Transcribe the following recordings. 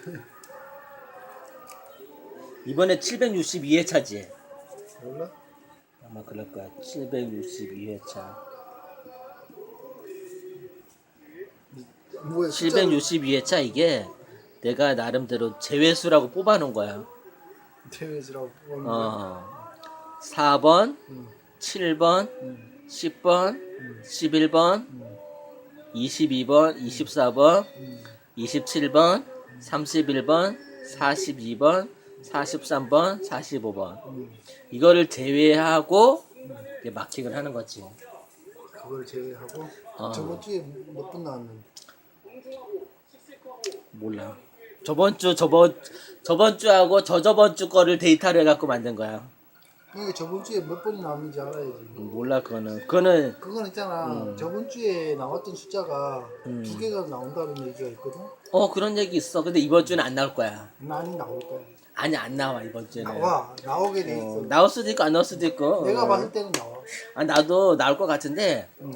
이번에 762회차지. 몰라? 아마 그럴 거야. 762회차. 뭐야? 숫자를 762회차 이게 내가 나름대로 제외수라고 뽑아놓은 거야. 대회지라고. 어. 4번, 음, 7번, 음, 10번, 음, 11번, 음, 22번, 24번, 음. 27번, 31번, 42번, 43번, 45번. 음. 이거를 제외하고 이제 마킹을 하는 거지. 그걸 제외하고 어. 저번 주에 몇 분 나왔는데 몰라. 저번 주 저번 저번 주하고 저저번 주 거를 데이터를 해 갖고 만든 거야. 그러니까 저번 주에 몇 번이 나왔는지 알아야지. 몰라 그거는 그거는 그건 있잖아. 음. 저번 주에 나왔던 숫자가 음. 두 개가 나온다는 얘기가 있거든. 어 그런 얘기 있어. 근데 이번 주는 안 나올 거야. 많이 나올 거야. 아니 안 나와 이번 주는. 나와 나오게 돼 있어. 어, 나올 수도 있고 안 나올 수도 있고. 내가 어. 봤을 때는 나와. 아 나도 나올 것 같은데 응.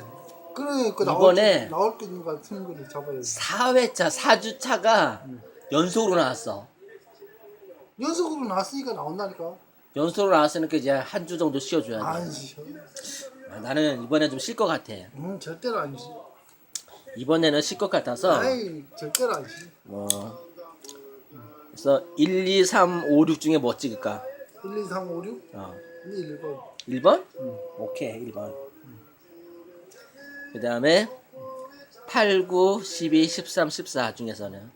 그러니까 나올 이번에 나올 것 같은 걸 잡아야지. 4회차 4주차가 음. 연속으로 나왔어. 연속으로 나왔으니까 나온다니까. 연속으로 나왔으니까 이제 한 주 정도 쉬어줘야 돼. 아니지. 아, 나는 이번에 좀 쉴 것 같아. 음 절대로 아니지. 이번에는 쉴 것 같아서. 아이 절대로 아니지. 뭐 그래서 1, 2, 3, 5, 6 중에 뭐 찍을까? 1, 2, 3, 5, 6? 어. 1, 1번. 1번? 응. 오케이 1번 그 다음에 8, 9, 12, 13, 14 중에서는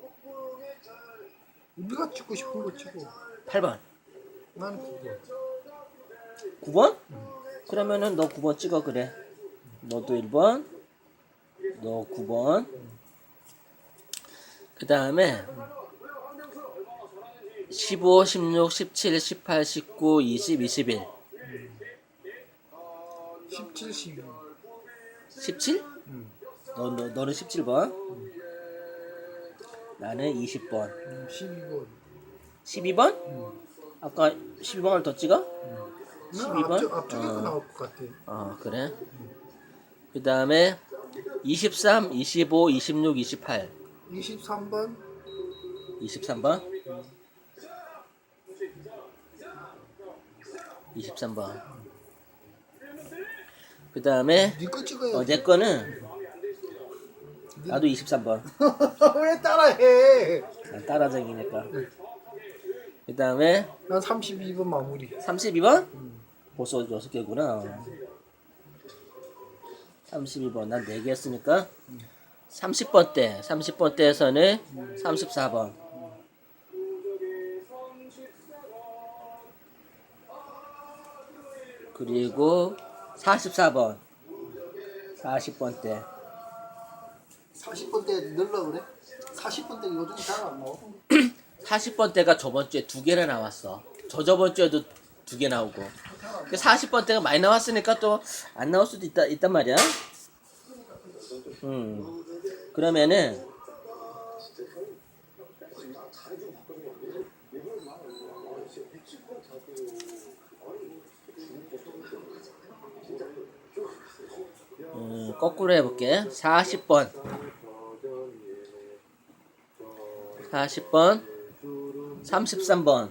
우리가 찍고 싶은 거 찍고. 8번 나는 그거. 9번? 그러면은 너 9번 찍어 그래 너도 1번 너 9번 그 다음에 15, 16, 17, 18, 19, 20, 21 17, 12. 17? 음. 너, 너, 너는 17번 나는 20번 음, 12번. 12번? 음. 아까 12번을 더 찍어? 음. 12번? 앞쪽, 앞쪽에 어. 거 나올 것 같아. 어 그래 그 다음에 23, 25, 26, 28 23번. 23번 23번 그 다음에 니거 찍어야 어, 지내 거는 나도 23번 왜 따라해? 난 따라쟁이니까 그 다음에 난 32번 마무리. 32번? 음. 벌써 6개구나 32번 난 4개 했으니까 30번 때 30번 때에서는 34번 그리고 44번 40번 때 40번 때 넣으려고 그래? 40번 때 요즘 잘안 나와. 40번 때가 저번 주에 두 개나 나왔어. 저 저번 주에도 두 개 나오고. 그 40번 때가 많이 나왔으니까 또 안 나올 수도 있다 있단 말이야. 음. 그러면은 음, 거꾸로 해볼게. 40번. 40번. 33번.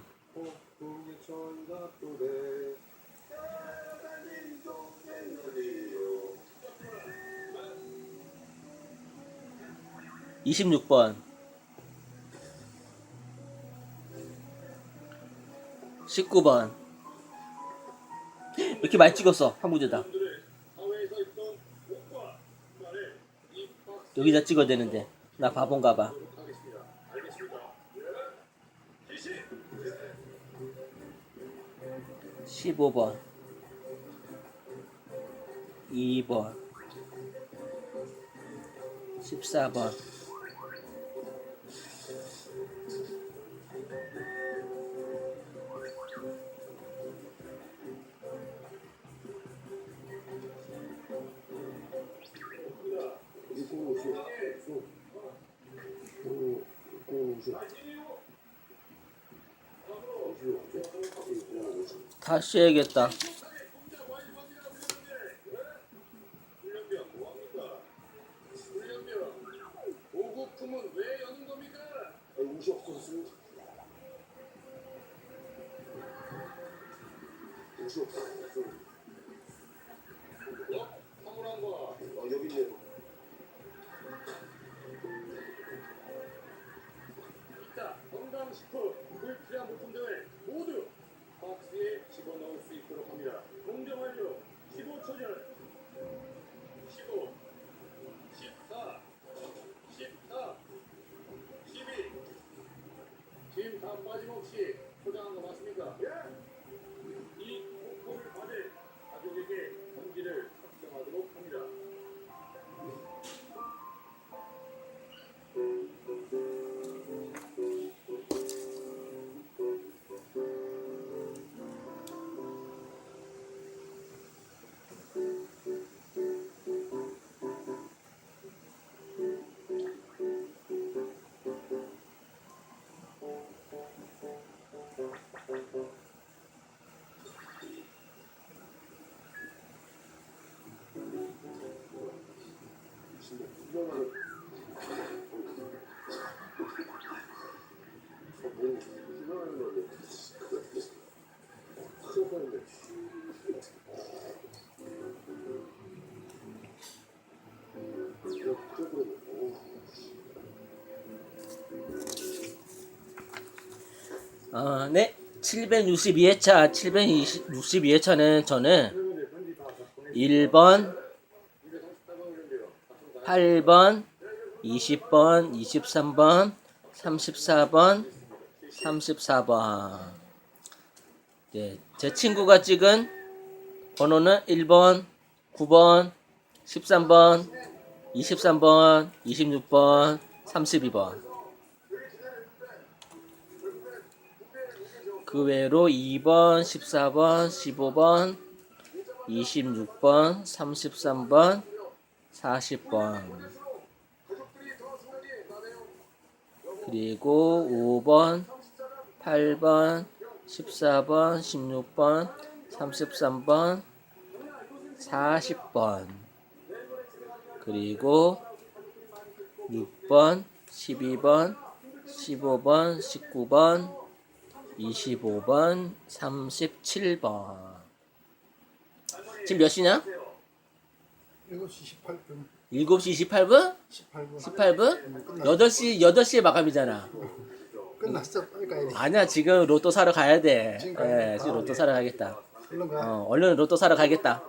이십육 번. 십구 번. 이렇게 많이 찍었어 한 문제다? 여기다 찍어야 되는데. 나 바본가 봐 십오 번 이번 십사 다시 해야겠다. 어, 네. 762회차, 762회차는 저는 1번, 8번, 20번, 23번, 34번, 34번. 네, 제 친구가 찍은 번호는 1번, 9번, 13번, 23번, 26번, 32번. 그 외로 2번, 14번, 15번, 26번, 33번, 40번. 그리고 5번, 8번, 14번, 16번, 33번, 40번. 그리고 6번, 12번, 15번, 19번, 25번, 37번. 지금 몇 시냐? 7시 18분 7시 28분? 18분 18분? 8시, 8시에 마감이잖아. 끝났어 빨리 가야 돼 아니야, 지금 로또 사러 가야 돼. 지금 가야 돼? 예, 지금 로또 사러 가겠다. 얼른 가 어, 얼른 로또 사러 가겠다.